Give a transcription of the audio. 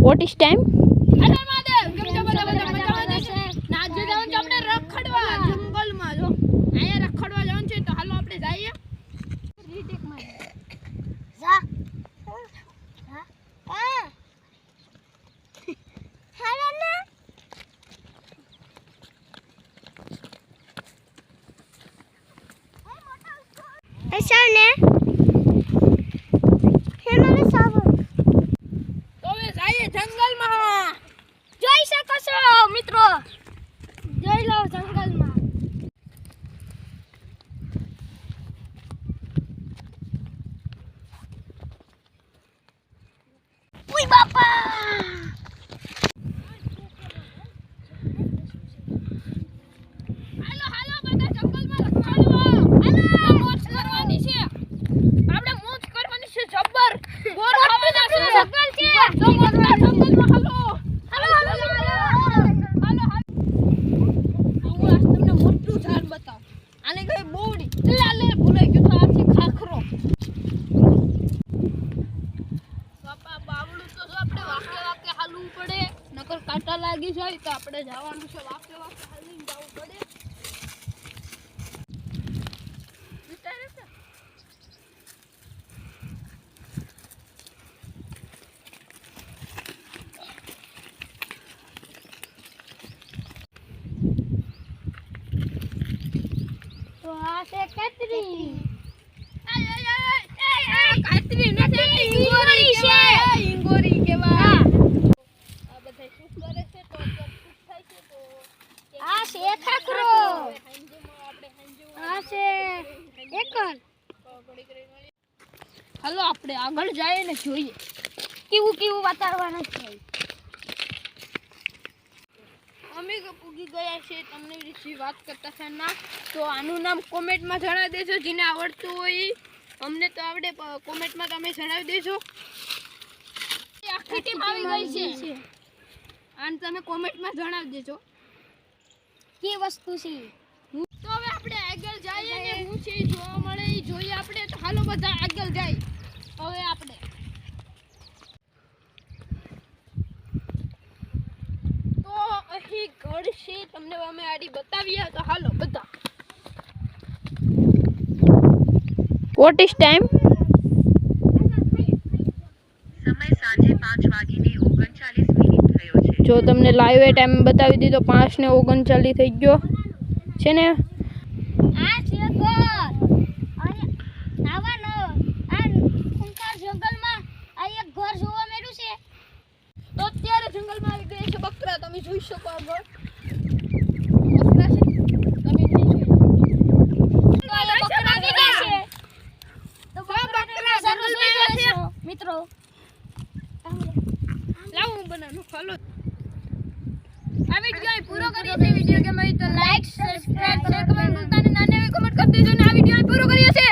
What is time Mahadev કેમ છો બધા બધા મજામાં છે ને આજે જવાનું છે આપણે રખડવા જંગલમાં જો અહીંયા રખડવા જવાનું છે તો હાલો આપણે જઈએ રીટેકમાં જા હા હા હાલે ને એસા ને હે મને સાબુ તો હવે જઈએ જંગલમાં જોઈ શકો છો મિત્રો જોઈ લો જંગલમાં ઉઈ બાપા હાલો હાલો બધા જંગલમાં રખડવા હાલો મોજ કરવાની છે આપણે મોજ કરવાની છે જબ્બર. બોર ખાવાના છે જંગલ છે. તો મોજના જંગલમાં હાલો હાલો હાલો હાલો હાલો હાલો હું આજ તમને મોટું ઝાડ બતાવું આને કઈ બોવડી લે લે ભૂલાઈ ગયું તો આ છે ખાખરો બાપા બાવળું તો જો આપણે વાકે વાકે હાલવું પડે નકર કાંટા લાગી જાય તો આપણે જવાનું છે વાકે વાકે હાલીને જવું પડે. તો આ છે કેતરી. કાતરી. નથી ઈંગોરી છે. કહેવાય, ઈંગોરી કહેવાય આ બધા શું કરે છે તો અત્યારે શું થાય છે તો આ છે ખાખરો આપણે આ છે. એકર હાલો આપણે આગળ જઈએ ને જોઈએ. કેવું કેવું વાતાવરણ છે? અમે પૂગી ગયા છે તમને વિશે વાત કરતા ના. તો આનું નામ કોમેન્ટમાં જણાવી દેજો જેને આવડતું હોય અમને તો આવડે કોમેન્ટમાં તમે જણાવી દેજો. આખી ટીમ આવી ગઈ છે. અને તમે કોમેન્ટમાં જણાવી દેજો. કે વસ્તુ છે. તો હવે આપણે આગળ જઈએ ને હું છે ઈ જોવા મળે ઈ જોઈએ આપણે. તો હાલો બધા આગળ જાય. હવે આપણે. તો અહીં ઘર છે તમને અમે આડી બતાવીએ. તો હાલો બધા. વોટ ઇઝ ટાઈમ સમય સાંજે પાંચ વાગીને ઓગણચાલીસ મિનિટ થયો છે જો તમને લાઈવ ટાઈમ બતાવી દીધો પાંચ ને ઓગણચાલીસ થઈ ગયો. છે ને? આ છે ઘર અને આવાનો આ જંગલમાં આ એક ઘર જોવા મળ્યું છે. તો અત્યારે જંગલમાં આવી ગયા છે બકરા. તમે જોઈ શકો આગળ. મિત્રો. લાવું હું બનાવું. ફોલો આ વિડિયો પૂરો કરીએ છીએ. વીડિયો ગમે તો લાઈક સબસ્ક્રાઇબ શેર કમેન્ટ ભૂલતા નહીં નાની એવી કમેન્ટ કરી દેજો ને આ વિડિયો પૂરો કરીએ છીએ.